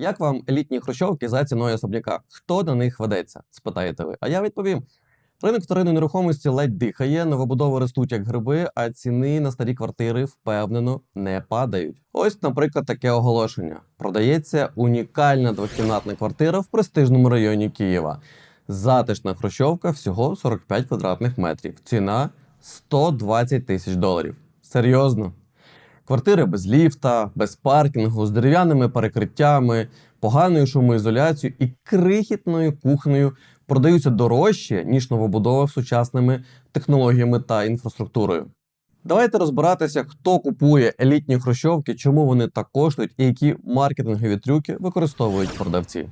Як вам елітні хрущовки за ціною особняка? Хто на них ведеться? спитаєте ви. А я відповім: ринок вторинної нерухомості ледь дихає, новобудови ростуть як гриби, а ціни на старі квартири впевнено не падають. Ось, наприклад, таке оголошення: продається унікальна двокімнатна квартира в престижному районі Києва. Затишна хрущовка всього 45 квадратних метрів. Ціна 120 тисяч доларів. Серйозно. Квартири без ліфта, без паркінгу, з дерев'яними перекриттями, поганою шумоізоляцією і крихітною кухнею продаються дорожче, ніж новобудова з сучасними технологіями та інфраструктурою. Давайте розбиратися, хто купує елітні хрущовки, чому вони так коштують і які маркетингові трюки використовують продавці.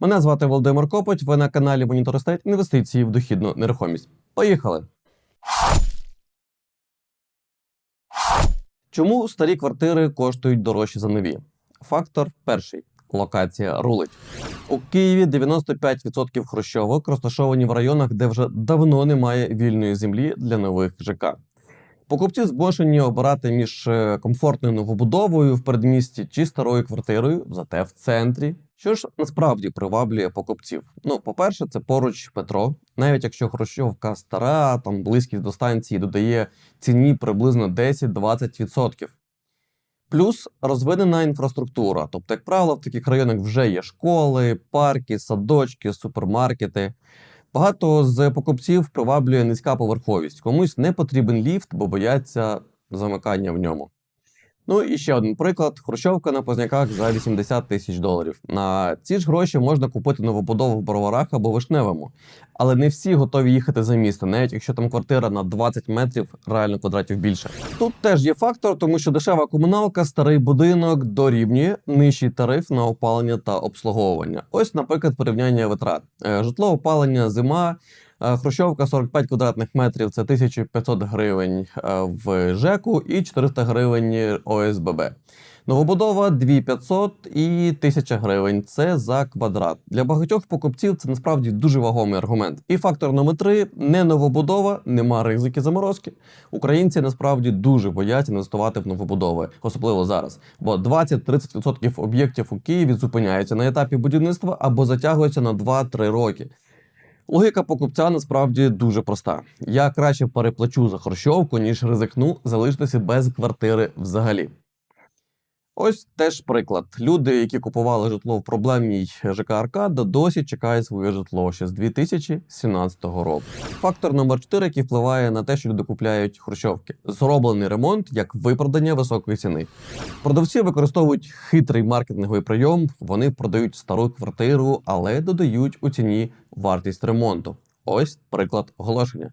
Мене звати Володимир Копоть. Ви на каналі Monitor Estate інвестиції в дохідну нерухомість. Поїхали! Чому старі квартири коштують дорожче за нові? Фактор перший локація рулить. У Києві 95% хрущовок розташовані в районах, де вже давно немає вільної землі для нових ЖК. Покупці змушені обирати між е, комфортною новобудовою в передмісті чи старою квартирою, зате в центрі. Що ж насправді приваблює покупців? Ну, по-перше, це поруч метро. Навіть якщо хрущовка стара, там близькість до станції додає ціні приблизно 10-20%. Плюс розвинена інфраструктура. Тобто, як правило, в таких районах вже є школи, парки, садочки, супермаркети. Багато з покупців приваблює низька поверховість. Комусь не потрібен ліфт, бо бояться замикання в ньому. Ну і ще один приклад: хрущовка на Позняках за 80 тисяч доларів. На ці ж гроші можна купити новобудову в Броварах або Вишневому. Але не всі готові їхати за місто, навіть якщо там квартира на 20 метрів, реально квадратів більше. Тут теж є фактор, тому що дешева комуналка, старий будинок дорівнює нижчий тариф на опалення та обслуговування. Ось, наприклад, порівняння витрат. Е, Житло опалення зима. Е, Хрущовка 45 квадратних метрів це 1500 гривень е, в ЖЕКу і 400 гривень ОСББ. Новобудова 2500 і 1000 гривень. Це за квадрат. Для багатьох покупців це насправді дуже вагомий аргумент. І фактор номер три не новобудова, нема ризики заморозки. Українці насправді дуже бояться інвестувати в новобудови, особливо зараз. Бо 20-30% об'єктів у Києві зупиняються на етапі будівництва або затягуються на 2-3 роки. Логіка покупця насправді дуже проста. Я краще переплачу за хрущовку, ніж ризикну залишитися без квартири взагалі. Ось теж приклад. Люди, які купували житло в проблемній ЖК Аркада, досі чекають своє житло ще з 2017 року. Фактор номер 4, який впливає на те, що люди купляють хрущовки. Зроблений ремонт як виправдання високої ціни. Продавці використовують хитрий маркетинговий прийом. Вони продають стару квартиру, але додають у ціні вартість ремонту. Ось приклад оголошення.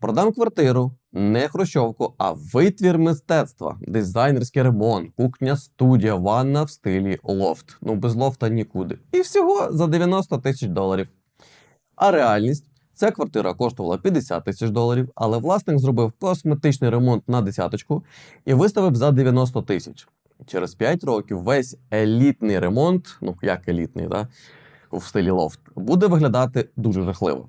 Продам квартиру, не хрущовку, а витвір мистецтва, дизайнерський ремонт, кухня, студія, ванна в стилі лофт. Ну без лофта нікуди. І всього за 90 тисяч доларів. А реальність ця квартира коштувала 50 тисяч доларів, але власник зробив косметичний ремонт на десяточку і виставив за 90 тисяч. Через 5 років весь елітний ремонт, ну як елітний, да, в стилі лофт, буде виглядати дуже жахливо.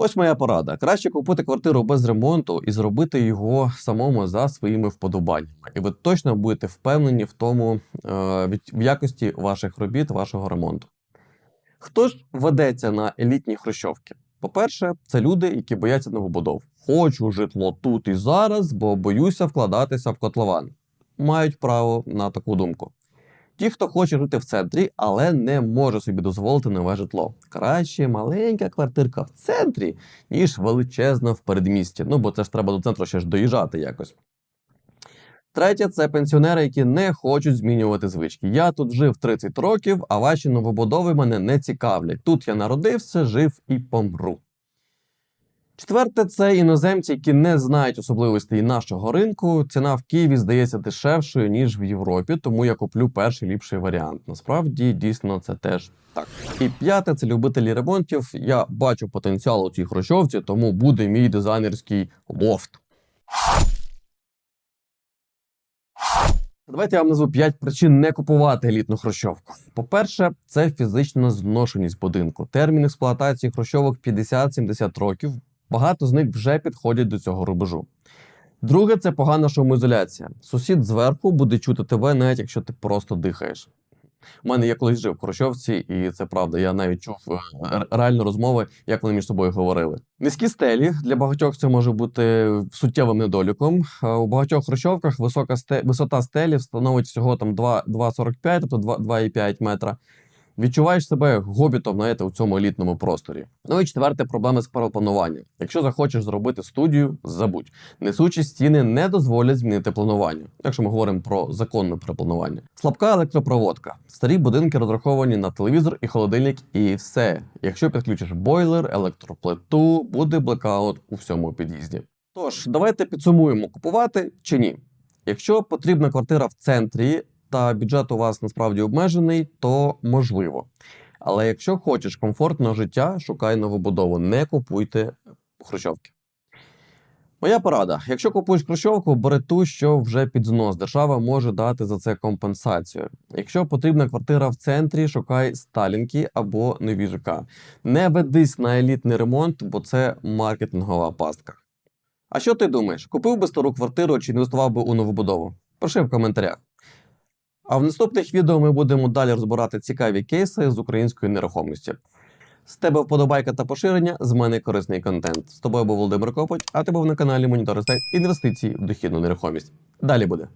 Ось моя порада. Краще купити квартиру без ремонту і зробити його самому за своїми вподобаннями. І ви точно будете впевнені в тому, е, в якості ваших робіт, вашого ремонту. Хто ж ведеться на елітні хрущовки? По-перше, це люди, які бояться новобудов. Хочу житло тут і зараз, бо боюся вкладатися в котлован. Мають право на таку думку. Ті, хто хоче жити в центрі, але не може собі дозволити нове житло. Краще маленька квартирка в центрі, ніж величезна в передмісті. Ну бо це ж треба до центру ще ж доїжджати якось. Третє це пенсіонери, які не хочуть змінювати звички. Я тут жив 30 років, а ваші новобудови мене не цікавлять. Тут я народився, жив і помру. Четверте, це іноземці, які не знають особливостей нашого ринку. Ціна в Києві здається дешевшою, ніж в Європі, тому я куплю перший ліпший варіант. Насправді, дійсно, це теж так. І п'яте це любителі ремонтів. Я бачу потенціал у цій хрущовці, тому буде мій дизайнерський лофт. Давайте я вам назву 5 причин не купувати елітну хрущовку. По-перше, це фізична зношеність будинку. Термін експлуатації хрущовок 50-70 років. Багато з них вже підходять до цього рубежу. Друге, це погана шумоізоляція. Сусід зверху буде чути тебе, навіть якщо ти просто дихаєш. У мене я колись жив в Хрущовці, і це правда. Я навіть чув е, ре- реально розмови, як вони між собою говорили. Низькі стелі для багатьох це може бути суттєвим недоліком. Е, У багатьох хрущовках висока висота стелі становить всього там 2 2,45, тобто 2 2,5 метра. Відчуваєш себе гобітом знаєте, у цьому елітному просторі. Ну і четверте проблеми з пароплануванням. Якщо захочеш зробити студію, забудь. Несучі стіни не дозволять змінити планування, якщо ми говоримо про законне перепланування. Слабка електропроводка. Старі будинки розраховані на телевізор і холодильник, і все. Якщо підключиш бойлер, електроплиту, буде блекаут у всьому під'їзді. Тож, давайте підсумуємо, купувати чи ні. Якщо потрібна квартира в центрі та бюджет у вас насправді обмежений, то можливо. Але якщо хочеш комфортного життя, шукай новобудову, не купуйте хрущовки. Моя порада: якщо купуєш хрущовку, бери ту, що вже під знос. Держава може дати за це компенсацію. Якщо потрібна квартира в центрі, шукай сталінки або нові ЖК. Не ведись на елітний ремонт, бо це маркетингова пастка. А що ти думаєш? Купив би стару квартиру чи інвестував би у новобудову? Пиши в коментарях. А в наступних відео ми будемо далі розбирати цікаві кейси з української нерухомості. З тебе вподобайка та поширення, з мене корисний контент. З тобою був Володимир Копоть, а ти був на каналі Монітори інвестиції в дохідну нерухомість. Далі буде.